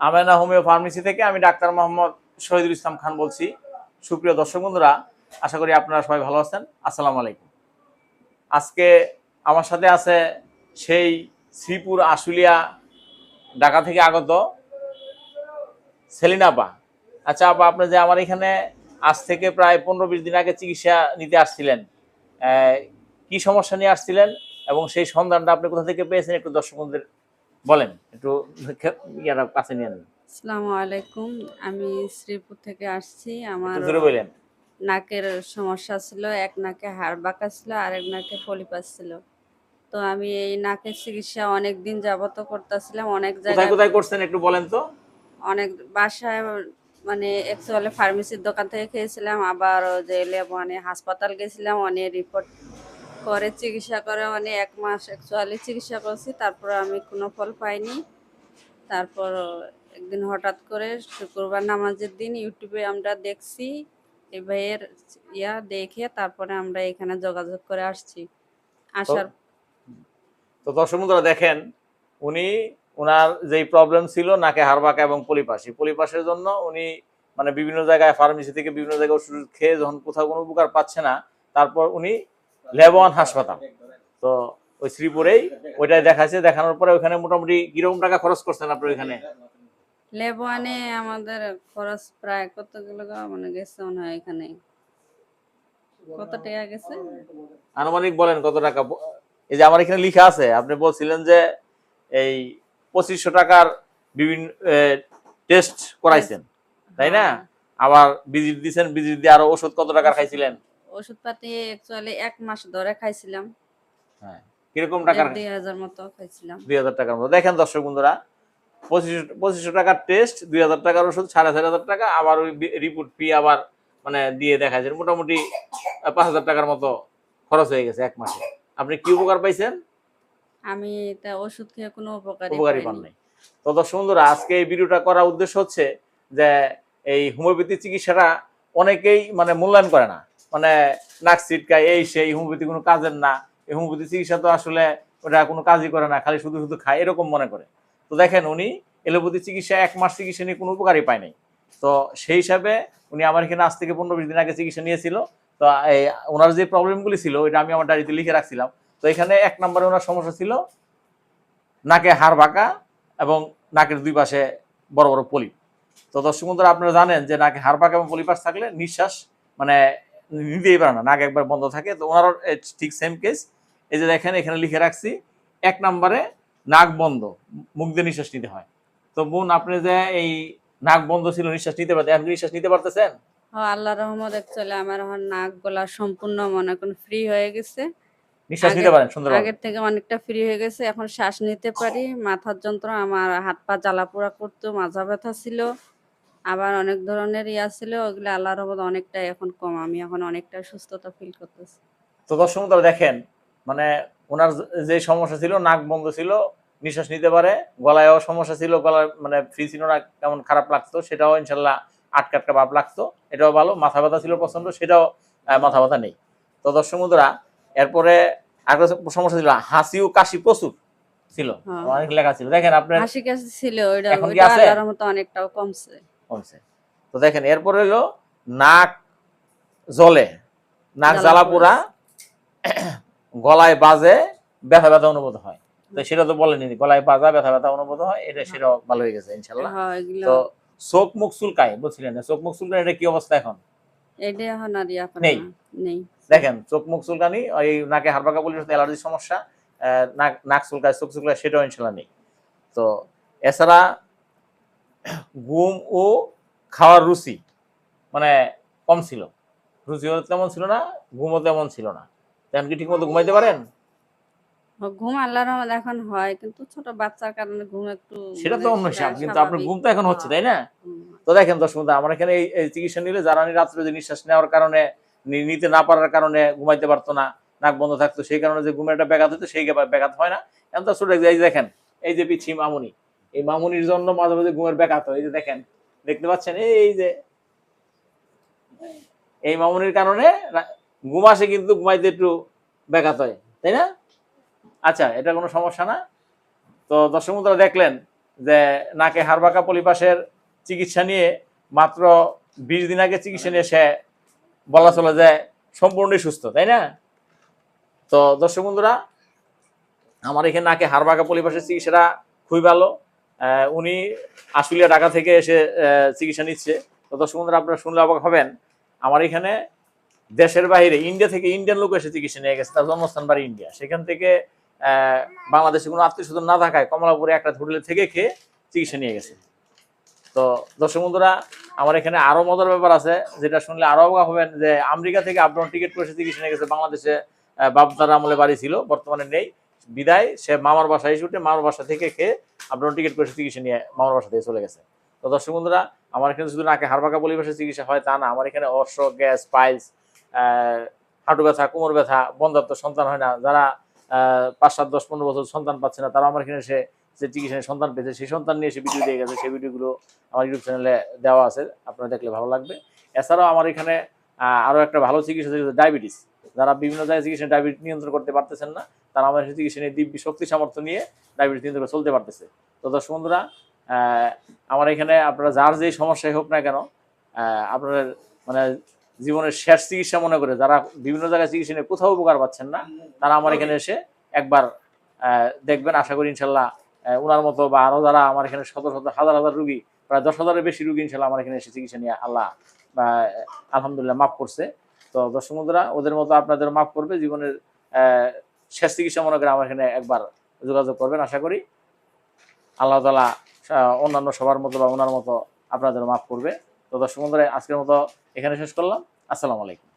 Amena homeo pharmacy থেকে আমি doctor Mohammad Shahidul Islam Khan বলছি। সুপ্রিয় দর্শক বন্ধুরা, আশা করি আপনারা সবাই ভালো আছেন। আসসালামু আলাইকুম। আজকে আমার সাথে আছে সেই শ্রীপুর আশুলিয়া ঢাকা থেকে আগত সেলিনা আপা আচ্ছা আপা আপনি যে আমার এখানে আজ থেকে প্রায় পনেরো বিশ দিন আগে চিকিৎসা নিতে আসছিলেন কি সমস্যা নিয়ে আসছিলেন এবং সেই সন্ধানটা আপনি কোথা থেকে পেয়েছেন একটু দর্শক বন্ধুদের বলেন একটু ইয়ারা কাছে নিয়ে নেন। আসসালামু আলাইকুম আমি শ্রীপুর থেকে আসছি আমার জোরে নাকের সমস্যা ছিল এক নাকে হাড় বাঁকা ছিল আর এক নাকে ফলিপাস ছিল। তো আমি এই নাকের চিকিৎসা অনেক দিন যাবত করতেছিলাম অনেক জায়গায় কোথায় করছেন একটু বলেন তো? অনেক বাসায় মানে অ্যাকচুয়ালি ফার্মেসির দোকান থেকে খেয়েছিলাম আবার যে মানে হাসপাতাল গেছিলাম অনেক রিপোর্ট করে চিকিৎসা করে মানে এক মাস অ্যাকচুয়ালি চিকিৎসা করছি, তারপর আমি কোনো ফল পাইনি। তারপর একদিন হঠাৎ করে শুক্রবার নামাজের দিন ইউটিউবে আমরা দেখছি, এই ভাইয়ের ইয়া দেখে তারপরে আমরা এখানে যোগাযোগ করে আসছি। আসার তো দর্শক বন্ধুরা দেখেন, উনি ওনার যেই প্রবলেম ছিল, নাকে হারবাকা এবং পলিপাসি পলিপাসের জন্য উনি মানে বিভিন্ন জায়গায় ফার্মেসি থেকে বিভিন্ন জায়গায় ওষুধ খেয়ে যখন কোথাও কোনো উপকার পাচ্ছে না, তারপর উনি লেবন হাসপাতাল। তো ওই শ্রীপুরেই ওইটাই দেখাচ্ছে দেখানোর পরে ওখানে মোটামুটি কীরকম টাকা খরচ করছেন আপনি ওইখানে? লেবুয়ানে আমাদের খরচ প্রায় গো? মানে গেছে মনে হয় এখানে। কত টাকা গেছে? আনুমানিক বলেন কত টাকা? এই যে আমার এখানে লিখা আছে আপনি বলছিলেন যে এই পঁচিশশো টাকার বিভিন্ন টেস্ট করাইছেন তাই না? আবার ভিজিট দিয়েছেন ভিজিট দিয়ে আরও ওষুধ কত টাকার খাইছিলেন? ওষুধপাতি অ্যাকচুয়ালি এক মাস ধরে খাইছিলাম। হ্যাঁ কীরকম টাকার? এক দুই হাজার মতো খাইছিলাম। দুই হাজার টাকার মতো। দেখেন দর্শক বন্ধুরা টাকার টেস্ট দুই হাজার টাকার ওষুধ সাড়ে চার হাজার টাকা। আবার ওই রিপোর্ট ফি আবার মানে দিয়ে মোটামুটি আহ, পাঁচ হাজার টাকার মতো খরচ হয়ে গেছে এক মাসে। আপনি কি উপকার পাইছেন? আমি তা ওষুধ খেয়ে কোনো উপকারী উপকারী পান পাইনি। নাই তো দর্শক বন্ধুরা আজকে এই ভিডিওটা করার উদ্দেশ্য হচ্ছে যে এই হোমিওপ্যাথি চিকিৎসাটা অনেকেই মানে মূল্যায়ন করে না। মানে নাক ছিটকায়, এই সেই হোমিওপ্যাথি কোনো কাজের না। এই হোমিওপ্যাথি চিকিৎসা তো আসলে ওটা কোনো কাজই করে না, খালি শুধু শুধু খায়, এরকম মনে করে। তো দেখেন উনি এলোপ্যাথি চিকিৎসা এক মাস চিকিৎসা নিয়ে কোনো উপকারই পায় নাই। তো সেই হিসাবে উনি আমার এখানে আজ থেকে পনেরো বিশ দিন আগে চিকিৎসা নিয়েছিল। তো এই ওনার যে প্রবলেমগুলি ছিল, ওইটা আমি আমার ডায়েরিতে লিখে রাখছিলাম। তো এখানে এক নম্বরে ওনার সমস্যা ছিল নাকে হাড় বাঁকা এবং নাকের দুই পাশে বড় বড় পলিপ তো দর্শক বন্ধুরা, আপনারা জানেন যে নাকে হাড় বাঁকা এবং পলিপাস থাকলে নিঃশ্বাস মানে নিতেই পারে না নাক একবার বন্ধ থাকে। তো ওনারও ঠিক সেম কেস এই যে দেখেন এখানে লিখে রাখছি এক নম্বরে নাক বন্ধ মুখ দিয়ে নিঃশ্বাস নিতে হয়। তো বোন আপনি যে এই নাক বন্ধ ছিল নিঃশ্বাস নিতে পারতেন আপনি নিঃশ্বাস নিতে পারতেছেন? আল্লাহ রহমত অ্যাকচুয়ালি আমার এখন নাক গলা সম্পূর্ণ মনে এখন ফ্রি হয়ে গেছে। নিঃশ্বাস নিতে পারেন সুন্দর আগের থেকে অনেকটা ফ্রি হয়ে গেছে এখন শ্বাস নিতে পারি। মাথার যন্ত্র আমার হাত পা জ্বালা পোড়া করতো মাথা ব্যথা ছিল। আবার অনেক ধরনের ইয়া ছিল ওগুলো আল্লাহ রহমত অনেকটাই এখন কম। আমি এখন অনেকটা সুস্থতা ফিল করতেছি। তো দর্শক বন্ধুরা দেখেন মানে ওনার যে- সমস্যা ছিল নাক বন্ধ ছিল নিঃশ্বাস নিতে পারে গলায়ও সমস্যা ছিল গলায় মানে ফ্রি ছিল না কেমন খারাপ লাগতো সেটাও ইনশাল্লাহ আটকা আটকা ভাব লাগতো এটাও ভালো মাথা ব্যথা ছিল প্রচণ্ড সেটাও মাথা ব্যথা নেই। তো দর্শক বন্ধুরা এরপরে আরেকটা সমস্যা ছিল হাসি ও কাশি প্রচুর ছিল। হ্যাঁ। অনেক লেখা ছিল। দেখেন আপনার হাসি কাশি ছিল ওইটা? আল্লাহর রহমত অনেকটাও কমছে। কমছে তো দেখেন এরপরে হলো নাক জলে নাক জ্বালা জ্বালা পোড়া গলায় বাজে ব্যথা ব্যথা অনুভূত হয়। তো সেটা তো বলেনি গলায় বাজা ব্যথা ব্যথা অনুভূত হয় এটা সেটাও ভালো হয়ে গেছে ইনশাল্লাহ। হ্যাঁ তো চোখ মুখ চুলকায় বলছিলেন চোখ মুখ চুলকায় এটা কি অবস্থা এখন? এটা এখন আর নেই। নেই। দেখেন চোখ মুখ চুলকানি ওই নাকে হাড়বাকা বলে অ্যালার্জির সমস্যা আহ, নাক নাক চুলকায় চোখ চুলকায় সেটাও ইনশাল্লাহ নেই। তো এছাড়া ঘুম ও খাওয়ার রুচি মানে কম ছিল। রুচিও তেমন ছিল না ঘুমও তেমন ছিল না। তেমন কি ঠিক মতো ঘুমাইতে পারেন? ঘুম আল্লাহর রহমত এখন হয় কিন্তু ছোট বাচ্চার কারণে ঘুম একটু সেটা তো মানে অন্য হিসাব কিন্তু আপনার ঘুম তো এখন হচ্ছে তাই না? তো দেখেন দর্শক বন্ধু, আমার এখানে এই চিকিৎসা নিলে যারা রাত্রে যে নিঃশ্বাস নেওয়ার কারণে নিতে না পারার কারণে ঘুমাইতে পারতো না নাক বন্ধ থাকতো সেই কারণে যে ঘুমের একটা ব্যাঘাত হতো সেই ব্যাঘাত- হয় না। এখন তো ছোট দেখেন এই যে পিছি মামুনি এই মামুনির জন্য মাঝে মাঝে ঘুমের ব্যাঘাত এই যে দেখেন, দেখতে পাচ্ছেন? এই যে, এই মামুনির কারণে ঘুম আসে কিন্তু ঘুমাইতে একটু ব্যাঘাত হয়, তাই না? আচ্ছা এটা কোনো সমস্যা না। তো দর্শক বন্ধুরা দেখলেন যে নাকে হারবাকা পলিপাসের চিকিৎসা নিয়ে মাত্র বিশ দিন আগে চিকিৎসা নিয়ে সে বলা চলে যায় সম্পূর্ণই সুস্থ, তাই না? তো দর্শক বন্ধুরা, আমার এখানে নাকে হারবাকা পলিপাসের চিকিৎসাটা খুবই ভালো। উনি আশুলিয়া, ঢাকা থেকে এসে চিকিৎসা নিচ্ছে। তো দর্শক বন্ধুরা, আপনারা শুনলে অবাক হবেন। আমার এখানে দেশের বাইরে, ইন্ডিয়া থেকে ইন্ডিয়ান লোক এসে চিকিৎসা নিয়ে গেছে। তার জন্মস্থান বাড়ি ইন্ডিয়া। সেখান থেকে বাংলাদেশে কোনো আত্মীয় স্বজন না থাকায় কমলাপুরে একটা হোটেলে থেকে খেয়ে চিকিৎসা নিয়ে গেছে। তো দর্শক বন্ধুরা, আমার এখানে আরও মজার ব্যাপার আছে, যেটা শুনলে আরও অবাক হবেন, যে আমেরিকা থেকে আপডাউন টিকিট করে চিকিৎসা নিয়ে গেছে। বাংলাদেশে বাপদার আমলে বাড়ি ছিল, বর্তমানে নেই। বিদায়, সে মামার বাসায় উঠে মামার বাসা থেকে খেয়ে আপডাউন টিকিট করে চিকিৎসা নিয়ে মামার বাসা থেকে চলে গেছে। তো দর্শক বন্ধুরা, আমার এখানে শুধু নাকে হাড়বাকা পরিবেশে চিকিৎসা হয়, তা না। আমার এখানে অর্শ গ্যাস, পাইলস হাঁটু ব্যথা, কোমর ব্যথা বন্ধাত্ম সন্তান হয় না। যারা পাঁচ, সাত, দশ, পনেরো বছর সন্তান পাচ্ছে না তারা আমার এখানে এসে যে চিকিৎসা সন্তান পেয়েছে, সেই সন্তান নিয়ে সে ভিডিও দিয়ে গেছে। সেই ভিডিওগুলো আমার ইউটিউব চ্যানেলে দেওয়া আছে। আপনারা দেখলে ভালো লাগবে। এছাড়াও আমার এখানে আরও একটা ভালো চিকিৎসা ডায়াবেটিস যারা বিভিন্ন জায়গায় চিকিৎসা ডায়াবেটিস নিয়ন্ত্রণ করতে পারতেছেন না তারা এখানে চিকিৎসা নিয়ে দিব্য শক্তি সামর্থ্য নিয়ে ডায়াবেটিস নিয়ন্ত্রণ চলতে পারতেছে। তো দর্শক বন্ধুরা আমার এখানে আপনারা যার যেই সমস্যাই হোক না কেন আহ, আপনাদের মানে জীবনের শেষ চিকিৎসা মনে করে যারা বিভিন্ন জায়গায় চিকিৎসা নিয়ে কোথাও উপকার পাচ্ছেন না তারা আমার এখানে এসে একবার দেখবেন। আশা করি ইনশাল্লাহ ওনার মতো বা আরও যারা আমার এখানে শত শত হাজার হাজার রুগী প্রায় দশ হাজারের বেশি রুগী ইনশাল্লাহ আমার এখানে এসে চিকিৎসা নিয়ে আল্লাহ আলহামদুলিল্লাহ মাফ করছে। তো দর্শক বন্ধুরা, ওদের মতো আপনাদের মাফ করবে, জীবনের শেষ চিকিৎসা মনে করে আমার এখানে একবার যোগাযোগ করবেন, আশা করি। আল্লাহ তালা অন্যান্য সবার মতো বা ওনার মতো আপনাদের মাফ করবে। তো দর্শক বন্ধুরা, আজকের মতো এখানে শেষ করলাম। আসসালামু আলাইকুম।